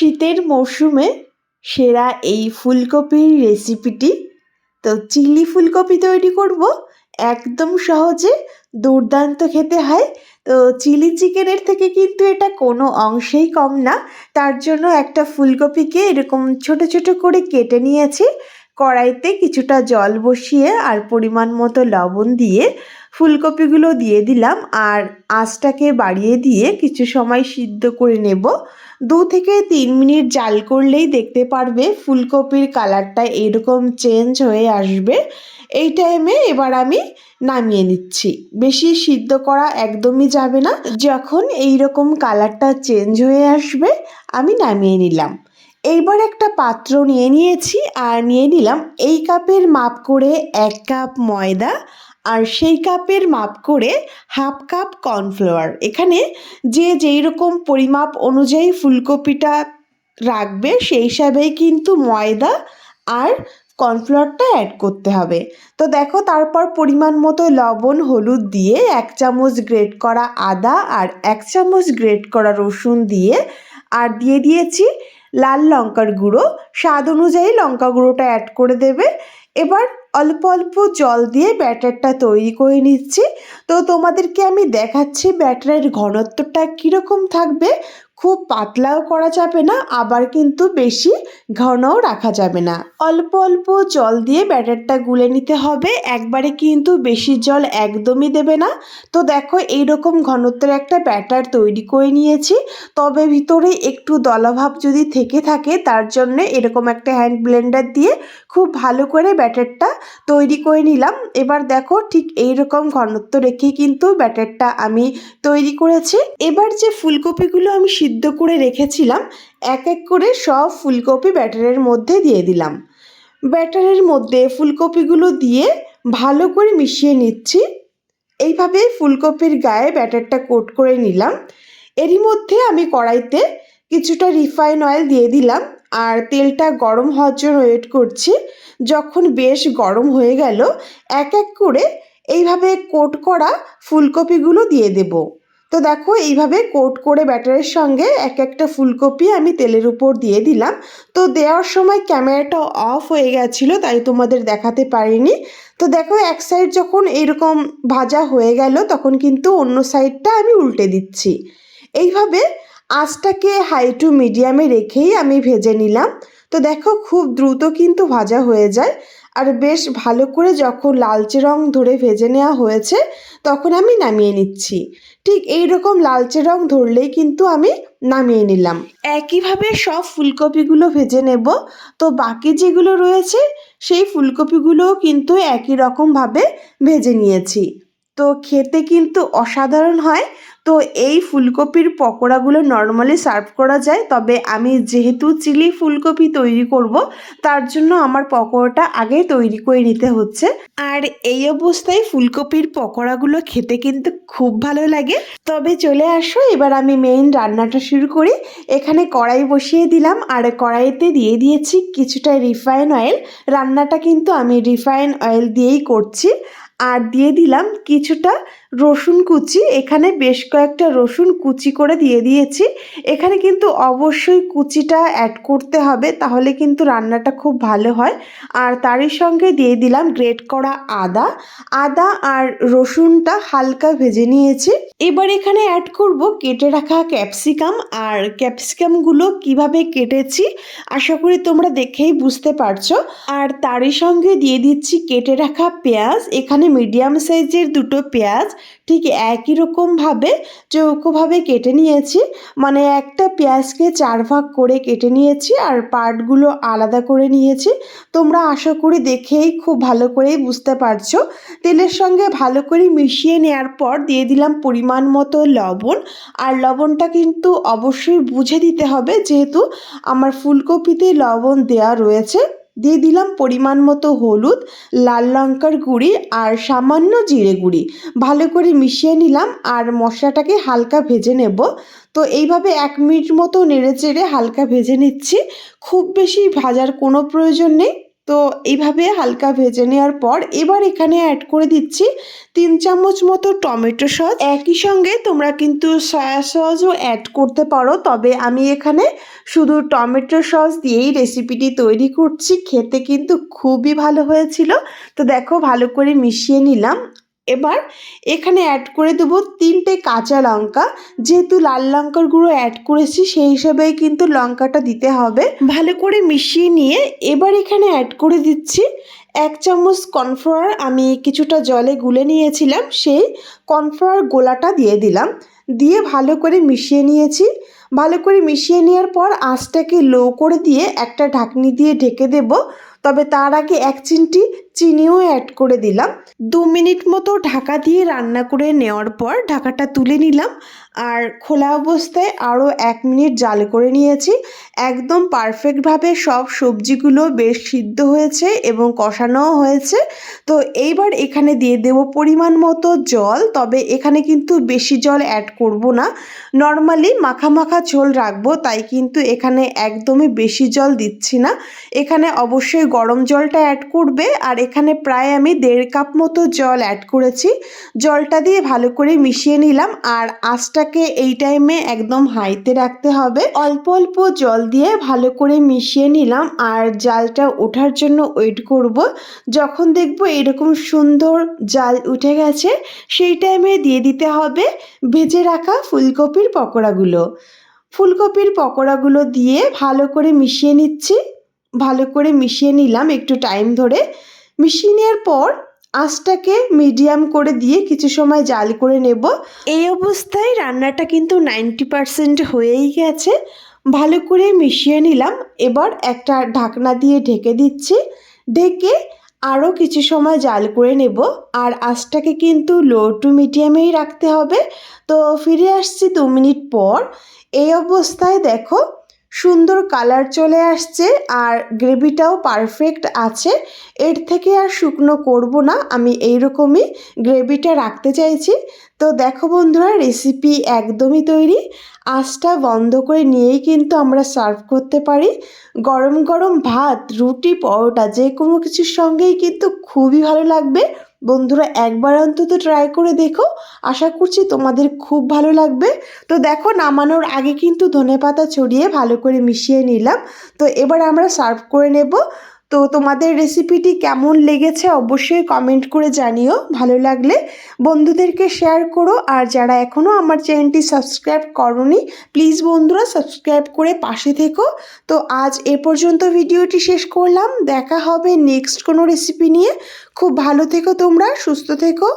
শীতের মরশুমে সেরা এই ফুলকপির রেসিপিটি। তো চিলি ফুলকপি তৈরি করব, একদম সহজে, দুর্দান্ত খেতে হয়। তো চিলি চিকেনের থেকে কিন্তু এটা কোনো অংশেই কম না, তার জন্য একটা ফুলকপিকে এরকম ছোট ছোট করে কেটে নিয়েছি। কড়াইতে কিছুটা জল বসিয়ে আর পরিমাণ মতো লবণ দিয়ে ফুলকপিগুলো দিয়ে দিলাম আর আঁচটাকে বাড়িয়ে দিয়ে কিছু সময় সিদ্ধ করে নেব। দু থেকে তিন মিনিট জাল করলেই দেখতে পারবে ফুলকপির কালারটা এরকম চেঞ্জ হয়ে আসবে। এই টাইমে এবার আমি নামিয়ে নিচ্ছি। বেশি সিদ্ধ করা একদমই যাবে না। যখন এই রকম কালারটা চেঞ্জ হয়ে আসবে, আমি নামিয়ে নিলাম। এইবার একটা পাত্র নিয়ে নিয়েছি আর নিয়ে নিলাম এই কাপের মাপ করে এক কাপ ময়দা আর সেই কাপের মাপ করে হাফ কাপ কর্নফ্লাওয়ার। এখানে যে যেই রকম পরিমাপ অনুযায়ী ফুলকপিটা রাখবে, সেই হিসাবেই কিন্তু ময়দা আর কর্নফ্লাওয়ারটা অ্যাড করতে হবে। তো দেখো, তারপর পরিমাণ মতো লবণ, হলুদ দিয়ে এক চামচ গ্রেট করা আদা আর এক চামচ গ্রেট করা রসুন দিয়ে আর দিয়ে দিয়েছি লাল লঙ্কার গুঁড়ো। স্বাদ অনুযায়ী লঙ্কা গুঁড়োটা অ্যাড করে দেবে। এবার অল্প অল্প জল দিয়ে ব্যাটারটা তৈরি করে নিচ্ছি। তো তোমাদেরকে আমি দেখাচ্ছি ব্যাটারের ঘনত্বটা কীরকম থাকবে। খুব পাতলাও করা যাবে না, আবার কিন্তু বেশি ঘনও রাখা যাবে না। অল্প অল্প জল দিয়ে ব্যাটারটা গুলে নিতে হবে, একবারে কিন্তু বেশি জল একদমই দেবে না। তো দেখো, এইরকম ঘনত্বের একটা ব্যাটার তৈরি করে নিয়েছি, তবে ভিতরে একটু দলাভাব যদি থেকে থাকে, তার জন্য এরকম একটা হ্যান্ড ব্লেন্ডার দিয়ে খুব ভালো করে ব্যাটারটা তৈরি করে নিলাম। এবার দেখো, ঠিক এই রকম ঘনত্ব রেখে কিন্তু ব্যাটারটা আমি তৈরি করেছি। এবার যে ফুলকপিগুলো আমি সিদ্ধ করে রেখেছিলাম, এক এক করে সব ফুলকপি ব্যাটারের মধ্যে দিয়ে দিলাম। ব্যাটারের মধ্যে ফুলকপিগুলো দিয়ে ভালো করে মিশিয়ে নিচ্ছি। এইভাবে ফুলকপির গায়ে ব্যাটারটা কোট করে নিলাম। এরই মধ্যে আমি কড়াইতে কিছুটা রিফাইন অয়েল দিয়ে দিলাম আর তেলটা গরম হওয়ার জন্য ওয়েট করছি। যখন বেশ গরম হয়ে গেল, এক এক করে এইভাবে কোট করা ফুলকপিগুলো দিয়ে দেব। তো দেখো, এইভাবে কোট করে ব্যাটারের সঙ্গে এক একটা ফুলকপি আমি তেলের উপর দিয়ে দিলাম। তো দেওয়ার সময় ক্যামেরাটা অফ হয়ে গেছিল, তাই তোমাদের দেখাতে পারিনি। তো দেখো, এক সাইড যখন এরকম ভাজা হয়ে গেল, তখন কিন্তু অন্য সাইডটা আমি উল্টে দিচ্ছি। এইভাবে আঁচটাকে হাই টু মিডিয়ামে রেখেই আমি ভেজে নিলাম। তো দেখো, খুব দ্রুত কিন্তু ভাজা হয়ে যায়। আর বেশ ভালো করে যখন লালচে রং ধরে ভেজে নেওয়া হয়েছে, তখন আমি নামিয়ে নিচ্ছি। ঠিক এই রকম লালচে রং ধরলেই কিন্তু আমি নামিয়ে নিলাম। একইভাবে সব ফুলকপিগুলো ভেজে নেব। তো বাকি যেগুলো রয়েছে, সেই ফুলকপিগুলোও কিন্তু একই রকমভাবে ভেজে নিয়েছি। তো খেতে কিন্তু অসাধারণ হয়। তো এই ফুলকপির পকোড়াগুলো নর্মালি সার্ভ করা যায়, তবে আমি যেহেতু চিলি ফুলকপি তৈরি করব, তার জন্য আমার পকোড়াটা আগে তৈরি করে নিতে হচ্ছে। আর এই অবস্থায় ফুলকপির পকোড়াগুলো খেতে কিন্তু খুব ভালো লাগে। তবে চলে আসো, এবার আমি মেইন রান্নাটা শুরু করি। এখানে কড়াই বসিয়ে দিলাম, আর কড়াইতে দিয়ে দিয়েছি কিছুটা রিফাইন অয়েল রান্নাটা কিন্তু আমি রিফাইন অয়েল দিয়েই করছি। আর দিয়ে দিলাম কিছুটা রসুন কুচি, এখানে বেশ কয়েকটা রসুন কুচি করে দিয়ে দিয়েছি। এখানে কিন্তু অবশ্যই কুচিটা অ্যাড করতে হবে, তাহলে কিন্তু রান্নাটা খুব ভালো হয়। আর তারই সঙ্গে দিয়ে দিলাম গ্রেট করা আদা। আদা আর রসুনটা হালকা ভেজে নিয়েছি। এবার এখানে অ্যাড করব কেটে রাখা ক্যাপসিকাম আর ক্যাপসিকামগুলো কীভাবে কেটেছি, আশা করি তোমরা দেখেই বুঝতে পারছ। আর তারই সঙ্গে দিয়ে দিচ্ছি কেটে রাখা পেঁয়াজ। এখানে মিডিয়াম সাইজের দুটো পেঁয়াজ। ঠিক একই রকমভাবে চৌকোভাবে কেটে নিয়েছি। মানে একটা পেঁয়াজকে চার ভাগ করে কেটে নিয়েছি আর পার্টগুলো আলাদা করে নিয়েছি। তোমরা আশা করি দেখেই খুব ভালো করেই বুঝতে পারছ। তেলের সঙ্গে ভালো করে মিশিয়ে নেওয়ার পর দিয়ে দিলাম পরিমাণ মতো লবণ। আর লবণটা কিন্তু অবশ্যই বুঝে দিতে হবে যেহেতু আমার ফুলকপিতে লবণ দেওয়া রয়েছে। দিয়ে দিলাম পরিমাণ মতো হলুদ, লাল লঙ্কার গুঁড়ি আর সামান্য জিরে গুঁড়ি। ভালো করে মিশিয়ে নিলাম আর মশলাটাকে হালকা ভেজে নেব। তো এইভাবে এক মিনিট মতো নেড়ে চেড়ে হালকা ভেজে নিচ্ছি। খুব বেশি ভাজার কোনো প্রয়োজন নেই। তো এইভাবে হালকা ভেজে নেওয়ার পর এবার এখানে অ্যাড করে দিচ্ছি তিন চামচ মতো টমেটো সস। একই সঙ্গে তোমরা কিন্তু সয়া সসও অ্যাড করতে পারো, তবে আমি এখানে শুধু টমেটো সস দিয়েই রেসিপিটি তৈরি করছি। খেতে কিন্তু খুবই ভালো হয়েছিল। তো দেখো ভালো করে মিশিয়ে নিলাম। এবার এখানে অ্যাড করে দেবো তিনটে কাঁচা লঙ্কা। যেহেতু লাল লঙ্কার গুঁড়ো অ্যাড করেছি, সেই হিসাবেই কিন্তু লঙ্কাটা দিতে হবে। ভালো করে মিশিয়ে নিয়ে এবার এখানে অ্যাড করে দিচ্ছি এক চামচ কর্নফ্লাওয়ার। আমি কিছুটা জলে গুলে নিয়েছিলাম, সেই কর্নফ্লাওয়ার গোলাটা দিয়ে দিলাম। দিয়ে ভালো করে মিশিয়ে নিয়েছি। ভালো করে মিশিয়ে নেওয়ার পর আঁচটাকে লো করে দিয়ে একটা ঢাকনি দিয়ে ঢেকে দেব। তবে তার আগে এক চিমটি চিনিও অ্যাড করে দিলাম। দু মিনিট মতো ঢাকা দিয়ে রান্না করে নেওয়ার পর ঢাকাটা তুলে নিলাম। আর খোলা অবস্থায় আরও এক মিনিট জাল করে নিয়েছি। একদম পারফেক্টভাবে সব সবজিগুলো বেশ সিদ্ধ হয়েছে এবং কষানোও হয়েছে। তো এইবার এখানে দিয়ে দেব পরিমাণ মতো জল। তবে এখানে কিন্তু বেশি জল অ্যাড করব না। নর্মালি মাখা মাখা ঝোল রাখব, তাই কিন্তু এখানে একদমই বেশি জল দিচ্ছি না। এখানে অবশ্যই গরম জলটা অ্যাড করবে, আর এখানে প্রায় আমি দেড় কাপ মতো জল অ্যাড করেছি। জলটা দিয়ে ভালো করে মিশিয়ে নিলাম, আর আঁচটাকে এই টাইমে একদম হাইতে রাখতে হবে। অল্প অল্প জল দিয়ে ভালো করে মিশিয়ে নিলাম, আর জালটা ওঠার জন্য ওয়েট করব। যখন দেখব এরকম সুন্দর জাল উঠে গেছে, সেই টাইমে দিয়ে দিতে হবে ভেজে রাখা ফুলকপির পকোড়াগুলো। ফুলকপির পকোড়াগুলো দিয়ে ভালো করে মিশিয়ে নিচ্ছি। ভালো করে মিশিয়ে নিলাম একটু টাইম ধরে। মিশিয়ে নেওয়ার পর আঁচটাকে মিডিয়াম করে দিয়ে কিছু সময় জাল করে নেব। এই অবস্থায় রান্নাটা কিন্তু নাইনটি পারসেন্ট হয়েই গেছে। ভালো করে মিশিয়ে নিলাম। এবার একটা ঢাকনা দিয়ে ঢেকে দিচ্ছি। ঢেকে আরও কিছু সময় জাল করে নেব, আর আঁচটাকে কিন্তু লো টু মিডিয়ামেই রাখতে হবে। তো ফিরে আসছি দু মিনিট পর। এই অবস্থায় দেখো সুন্দর কালার চলে আসছে আর গ্রেভিটাও পারফেক্ট আছে। এর থেকে আর শুকনো করব না, আমি এইরকমই গ্রেভিটা রাখতে চাইছি। তো দেখো বন্ধুরা রেসিপি একদমই তৈরি। আঁচটা বন্ধ করে নিয়েই কিন্তু আমরা সার্ভ করতে পারি। গরম গরম ভাত, রুটি, পরোটা যে কোনো কিছুর সঙ্গেই কিন্তু খুবই ভালো লাগবে। বন্ধুরা, একবার অন্তত ট্রাই করে দেখো। আশা করছি তোমাদের খুব ভালো লাগবে। তো দেখো, নামানোর আগে কিন্তু ধনে পাতা ছড়িয়ে ভালো করে মিশিয়ে নিলাম। তো এবার আমরা সার্ভ করে নেব। তো তোমাদের রেসিপিটি কেমন লেগেছে অবশ্যই কমেন্ট করে জানিও। ভালো লাগলে বন্ধুদেরকে শেয়ার করো। আর যারা এখনও আমার চ্যানেলটি সাবস্ক্রাইব করনি প্লিজ বন্ধুরা সাবস্ক্রাইব করে পাশে থেকো। তো আজ এ পর্যন্ত ভিডিওটি শেষ করলাম। দেখা হবে নেক্সট কোনো রেসিপি নিয়ে। খুব ভালো থেকো তোমরা, সুস্থ থেকো।